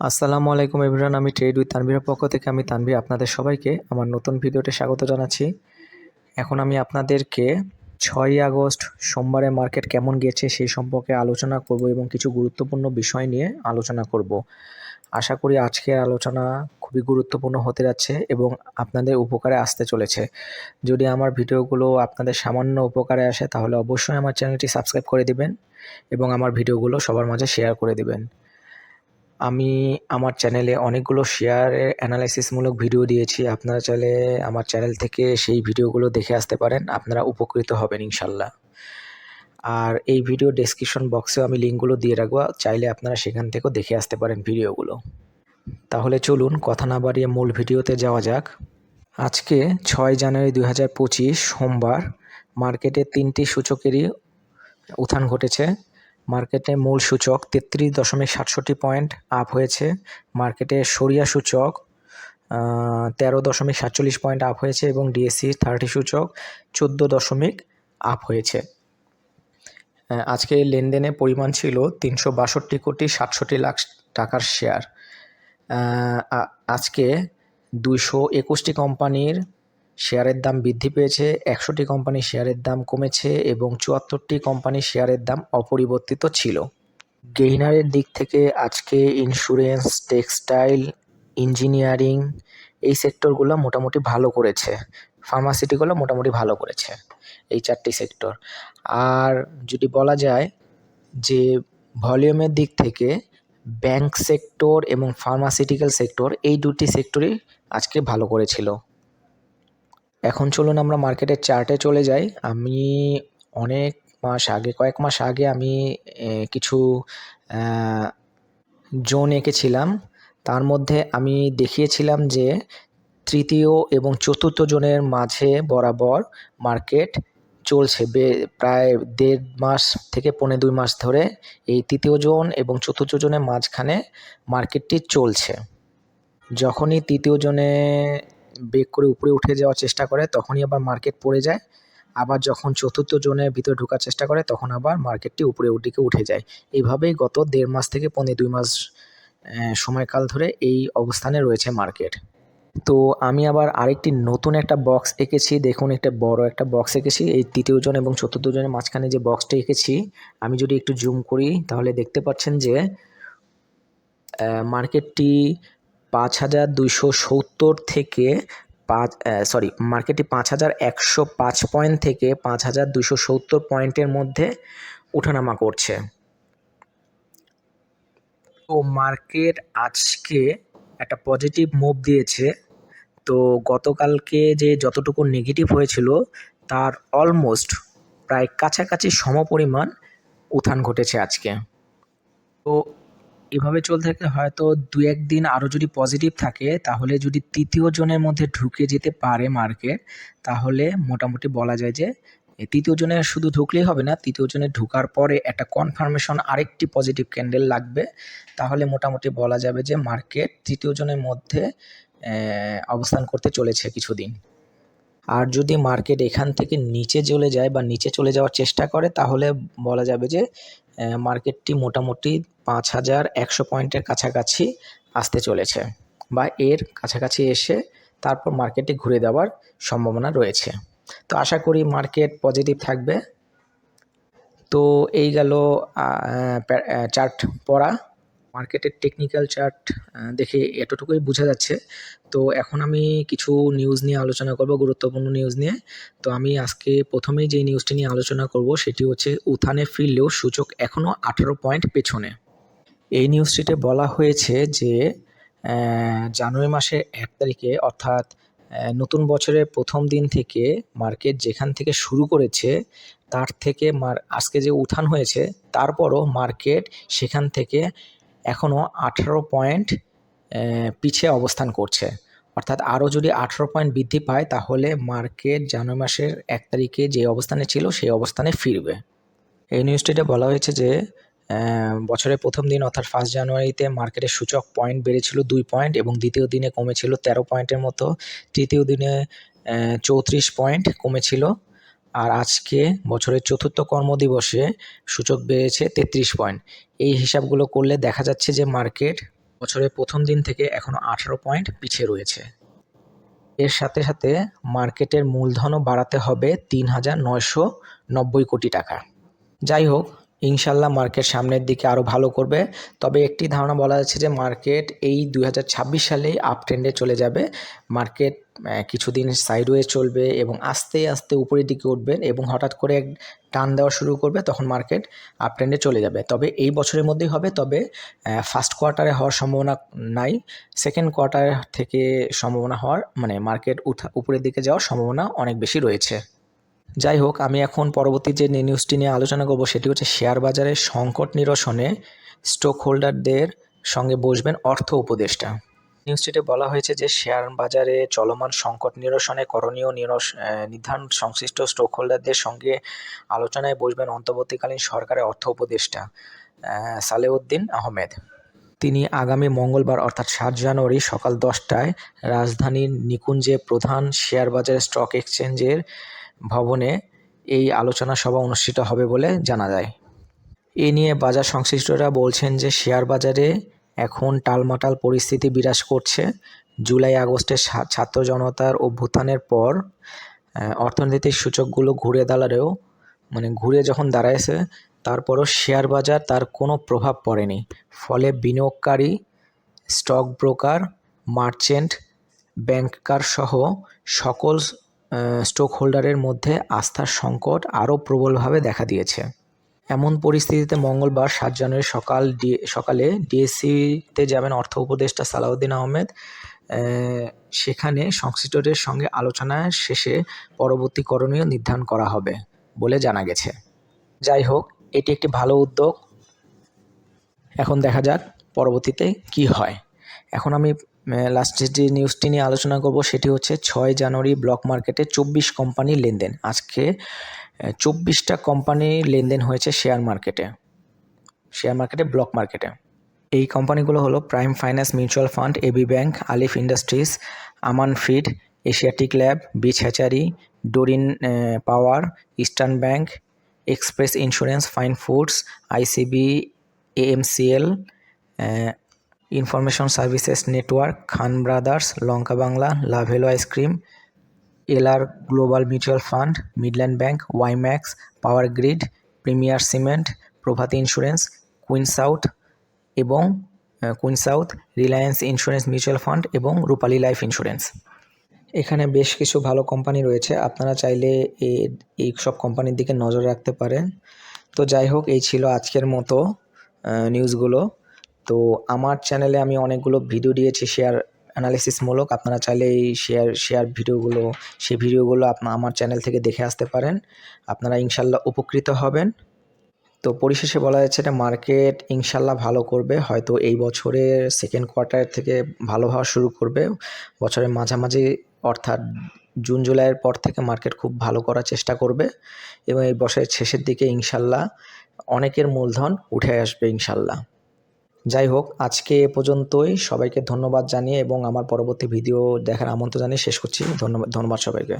আসসালামু আলাইকুম এভরিওয়ান, আমি ট্রেড উইথ তানভীরের পক্ষ থেকে আমি তানভীর আপনাদের সবাইকে আমার নতুন ভিডিওতে স্বাগত জানাচ্ছি। এখন আমি আপনাদেরকে ছয়ই আগস্ট সোমবারে মার্কেট কেমন গেছে সেই সম্পর্কে আলোচনা করব এবং কিছু গুরুত্বপূর্ণ বিষয় নিয়ে আলোচনা করব। আশা করি আজকের আলোচনা খুবই গুরুত্বপূর্ণ হতে যাচ্ছে এবং আপনাদের উপকারে আসতে চলেছে। যদি আমার ভিডিওগুলো আপনাদের সামান্য উপকারে আসে তাহলে অবশ্যই আমার চ্যানেলটি সাবস্ক্রাইব করে দিবেন এবং আমার ভিডিওগুলো সবার মাঝে শেয়ার করে দিবেন। আমি আমার চ্যানেলে অনেকগুলো শেয়ারে অ্যানালাইসিসমূলক ভিডিও দিয়েছি। আপনারা চাইলে আমার চ্যানেল থেকে সেই ভিডিওগুলো দেখে আসতে পারেন। আপনারা উপকৃত হবেন ইনশাল্লাহ। আর এই ভিডিও ডেসক্রিপশন বক্সেও আমি লিঙ্কগুলো দিয়ে রাখব। চাইলে আপনারা সেখান থেকেও দেখে আসতে পারেন ভিডিওগুলো তাহলে চলুন কথা না বাড়িয়ে মূল ভিডিওতে যাওয়া যাক। আজকে ছয় জানুয়ারি দুই হাজার পঁচিশ সোমবার মার্কেটে তিনটি সূচকেরই উত্থান ঘটেছে। মার্কেটে মূল সূচক তেত্রিশ দশমিক সাতষট্টি পয়েন্ট আপ হয়েছে। মার্কেটে সরিয়া সূচক তেরো দশমিক সাতচল্লিশ পয়েন্ট আপ হয়েছে এবং ডিএসসি থার্টি সূচক চোদ্দ দশমিক আপ হয়েছে। আজকে লেনদেনের পরিমাণ ছিল তিনশো বাষট্টি কোটি সাতষট্টি লাখ টাকার শেয়ার আজকে দুইশো একুশটি কোম্পানির শেয়ারের দাম বৃদ্ধি পেয়েছে, একশোটি কোম্পানির শেয়ারের দাম কমেছে এবং চুয়াত্তরটি কোম্পানির শেয়ারের দাম অপরিবর্তিত ছিল। গেইনারের দিক থেকে আজকে ইন্স্যুরেন্স, টেক্সটাইল, ইঞ্জিনিয়ারিং এই সেক্টরগুলো মোটামুটি ভালো করেছে। ফার্মাসিটিগুলো মোটামুটি ভালো করেছে এই চারটি সেক্টর। আর যদি বলা যায় যে ভলিউমের দিক থেকে ব্যাংক সেক্টর এবং ফার্মাসিউটিক্যাল সেক্টর এই দুটি সেক্টরই আজকে ভালো করেছিল। এখন চলুন আমরা মার্কেটের চার্টে চলে যাই। আমি অনেক মাস আগে, কয়েক মাস আগে আমি কিছু জোন এঁকেছিলাম। তার মধ্যে আমি দেখিয়েছিলাম যে তৃতীয় এবং চতুর্থ জোনের মাঝে বরাবর মার্কেট চলছে। বে, প্রায় দেড় মাস থেকে পৌনে দুই মাস ধরে এই তৃতীয় জোন এবং চতুর্থ জোনের মাঝখানে মার্কেটটি চলছে। যখনই তৃতীয় জোনে ব্রেক করে উপরে উঠে যাওয়ার চেষ্টা করে, তখনই আবার মার্কেট পড়ে যায়। আবার যখন চতুর্থ জোনের ভিতরে ঢোকার চেষ্টা করে, তখন আবার মার্কেটটি উপরে দিকে উঠে যায়। এইভাবেই গত দেড় মাস থেকে পনেরো দুই মাস সময়কাল ধরে এই অবস্থানে রয়েছে মার্কেট তো আমি আবার আরেকটি নতুন একটা বক্স এঁকেছি। দেখুন, একটা বড় একটা বক্স এঁকেছি। এই তৃতীয় জন এবং চতুর্থ জনের মাঝখানে যে বক্সটা এঁকেছি, আমি যদি একটু জুম করি, তাহলে দেখতে পাচ্ছেন যে মার্কেটটি পাঁচ হাজার দুইশো সত্তর থেকে পাঁচ সরি মার্কেটটি পাঁচ হাজার একশো পাঁচ পয়েন্ট থেকে পাঁচ হাজার দুশো সত্তর পয়েন্টের মধ্যে ওঠানামা করছে। তো মার্কেট আজকে একটা পজিটিভ মুভ দিয়েছে। তো গতকালকে যে যতটুকু নেগেটিভ হয়েছিল, তার অলমোস্ট প্রায় কাছাকাছি সমপরিমাণ উত্থান ঘটেছে আজকে। এভাবে চলতে থাকলে হয়তো দু একদিন আরও যদি পজিটিভ থাকে, তাহলে যদি তৃতীয় জনের মধ্যে ঢুকে যেতে পারে মার্কেট তাহলে মোটামুটি বলা যায় যে তৃতীয় জনে শুধু ঢুকলেই হবে না, তৃতীয় জনে ঢুকার পরে একটা কনফার্মেশন আরেকটি পজিটিভ ক্যান্ডেল লাগবে। তাহলে মোটামুটি বলা যাবে যে মার্কেট তৃতীয় জনের মধ্যে অবস্থান করতে চলেছে কিছুদিন। আর যদি মার্কেট এখান থেকে নিচে চলে যায় বা নিচে চলে যাওয়ার চেষ্টা করে, তাহলে বলা যাবে যে মার্কেটটি মোটামুটি পাঁচ হাজার একশো পয়েন্টের কাছাকাছি আসতে চলেছে বা এর কাছাকাছি এসে তারপর মার্কেটে ঘুরে দেওয়ার সম্ভাবনা রয়েছে। তো আশা করি মার্কেট পজিটিভ থাকবে। তো এই গেল চার্ট পড়া। মার্কেটের টেকনিক্যাল চার্ট দেখে এতটুকুই বোঝা যাচ্ছে। তো এখন আমি কিছু নিউজ নিয়ে আলোচনা করব, গুরুত্বপূর্ণ নিউজ নিয়ে। তো আমি আজকে প্রথমেই যে নিউজটি নিয়ে আলোচনা করব, সেটি হচ্ছে উত্থানে ফিরলেও সূচক এখনও আঠারো পয়েন্ট পেছনে। এই নিউজটিতে বলা হয়েছে যে জানুয়ারি মাসের এক তারিখে, অর্থাৎ নতুন বছরের প্রথম দিন থেকে মার্কেট যেখান থেকে শুরু করেছে, তার থেকে মার আজকে যে উত্থান হয়েছে, তারপরও মার্কেট সেখান থেকে এখনও আঠারো পয়েন্ট পিছিয়ে অবস্থান করছে। অর্থাৎ আরও যদি আঠারো পয়েন্ট বৃদ্ধি পায়, তাহলে মার্কেট জানুয়ারি মাসের এক তারিখে যে অবস্থানে ছিল, সেই অবস্থানে ফিরবে। এই নিউজটিতে বলা হয়েছে যে বছরের প্রথম দিন, অর্থাৎ ফার্স্ট জানুয়ারিতে মার্কেটের সূচক পয়েন্ট বেড়েছিল দুই পয়েন্ট এবং দ্বিতীয় দিনে কমেছিল তেরো পয়েন্টের মতো। তৃতীয় দিনে চৌত্রিশ পয়েন্ট কমেছিল। আর আজকে বছরের চতুর্থ কর্মদিবসে সূচক বেড়েছে তেত্রিশ পয়েন্ট। এই হিসাবগুলো করলে দেখা যাচ্ছে যে মার্কেট বছরের প্রথম দিন থেকে এখনও আঠারো পয়েন্ট পিছিয়ে রয়েছে। এর সাথে সাথে মার্কেটের মূলধনও বাড়াতে হবে তিন হাজার নয়শো নব্বই কোটি টাকা। যাই হোক ইনশাল্লাহ মার্কেট সামনের দিকে আরও ভালো করবে। তবে একটি ধারণা বলা যাচ্ছে যে মার্কেট এই দুই হাজার ছাব্বিশ সালেই আপ ট্রেন্ডে চলে যাবে। মার্কেট কিছুদিন সাইডওয়ে চলবে এবং আস্তে আস্তে উপরের দিকে উঠবে এবং হঠাৎ করে টান দেওয়া শুরু করবে তখন মার্কেট আপ ট্রেন্ডে চলে যাবে। তবে এই বছরের মধ্যেই হবে, তবে ফার্স্ট কোয়ার্টারে হওয়ার সম্ভাবনা নাই। সেকেন্ড কোয়ার্টার থেকে সম্ভাবনা হওয়ার মানে মার্কেট উঠা উপরের দিকে যাওয়ার সম্ভাবনা অনেক বেশি রয়েছে। যাই হোক, আমি এখন পরবর্তী যে নিউজটি নিয়ে আলোচনা করব সেটি হচ্ছে শেয়ার বাজারের সংকট নিরসনে স্টক হোল্ডারদের সঙ্গে বসবেন অর্থ উপদেষ্টা। নিউজটিতে বলা হয়েছে যে শেয়ার বাজারে চলমান সংকট নিরসনে করণীয় নিরস নির্ধারণ সংশ্লিষ্ট স্টক হোল্ডারদের সঙ্গে আলোচনায় বসবেন অন্তর্বর্তীকালীন সরকারের অর্থ উপদেষ্টা সালেউদ্দিন আহমেদ। তিনি আগামী মঙ্গলবার, অর্থাৎ সাত জানুয়ারি সকাল দশটায় রাজধানীর নিকুঞ্জে প্রধান শেয়ার বাজার স্টক এক্সচেঞ্জের ভবনে এই আলোচনা সভা অনুষ্ঠিত হবে বলে জানা যায়। এ নিয়ে বাজার সংশ্লিষ্টরা বলছেন যে শেয়ার বাজারে এখন টালমাটাল পরিস্থিতি বিরাজ করছে। জুলাই আগস্টে ছাত্র জনতার অভ্যুত্থানের পর অর্থনৈতিক সূচকগুলো ঘুরে দাঁড়ালেও মানে ঘুরে যখন দাঁড়াইছে, তারপরও শেয়ার বাজার তার কোনো প্রভাব পড়েনি। ফলে বিনিয়োগকারী, স্টক ব্রোকার, মার্চেন্ট ব্যাংকার সহ সকল স্টক হোল্ডারের মধ্যে আস্থার সংকট আরও প্রবলভাবে দেখা দিয়েছে। এমন পরিস্থিতিতে মঙ্গলবার সাত জানুয়ারি সকাল ডি, সকালে ডিএসসিতে যাবেন অর্থ উপদেষ্টা সালাউদ্দিন আহমেদ। সেখানে সংশ্লিষ্টদের সঙ্গে আলোচনা শেষে পরবর্তী করণীয় নির্ধারণ করা হবে বলে জানা গেছে। যাই হোক, এটি একটি ভালো উদ্যোগ। এখন দেখা যাক পরবর্তীতে কি হয়। এখন আমি লাস্টের যে নিউজটি নিয়ে আলোচনা করব সেটি হচ্ছে ছয় জানুয়ারি ব্লক মার্কেটে চব্বিশ কোম্পানির লেনদেন। আজকে চব্বিশটা কোম্পানির লেনদেন হয়েছে শেয়ার মার্কেটে শেয়ার মার্কেটে ব্লক মার্কেটে এই কোম্পানিগুলো হলো Prime Finance Mutual Fund AB Bank Alif Industries Aman Feed Asiatic Lab Beach Hatchery Doreen Power Eastern Bank Express Insurance Fine Foods ICB AMCL Information Services Network, Khan Brothers, Lanka Bangla, Lovello ice cream, LR Global Mutual Fund, Midland Bank, WiMAX, Power Grid, Premier Cement, Provati Insurance, Queen South এবং Queen South, Reliance Insurance Mutual Fund এবং Rupali life insurance. এখানে বেশ কিছু ভালো company রয়েছে। আপনারা চাইলে এই সব কোম্পানির দিকে নজর রাখতে পারেন। তো যাই হোক, এই ছিল আজকের মতো নিউজগুলো তো আমার চ্যানেলে আমি অনেকগুলো ভিডিও দিয়েছি শেয়ার অ্যানালিসিসমূলক আপনারা চাইলে এই শেয়ার শেয়ার ভিডিওগুলো সেই ভিডিওগুলো আপনা আমার চ্যানেল থেকে দেখে আসতে পারেন। আপনারা ইনশাল্লাহ উপকৃত হবেন। তো পরিশেষে বলা যাচ্ছে এটা মার্কেট ইনশাল্লাহ ভালো করবে। হয়তো এই বছরের সেকেন্ড কোয়ার্টার থেকে ভালো হওয়া শুরু করবে। বছরের মাঝামাঝি অর্থাৎ জুন, জুলাইয়ের পর থেকে মার্কেট খুব ভালো করার চেষ্টা করবে। এবং এই বছরের শেষের দিকে ইনশাল্লাহ অনেকের মূলধন উঠে আসবে ইনশাল্লাহ। যাই হোক আজকে এ পর্যন্তই। সবাইকে ধন্যবাদ জানিয়ে এবং আমার পরবর্তী ভিডিও দেখার আমন্ত্রণ জানিয়ে শেষ করছি। ধন্যবাদ ধন্যবাদ সবাইকে।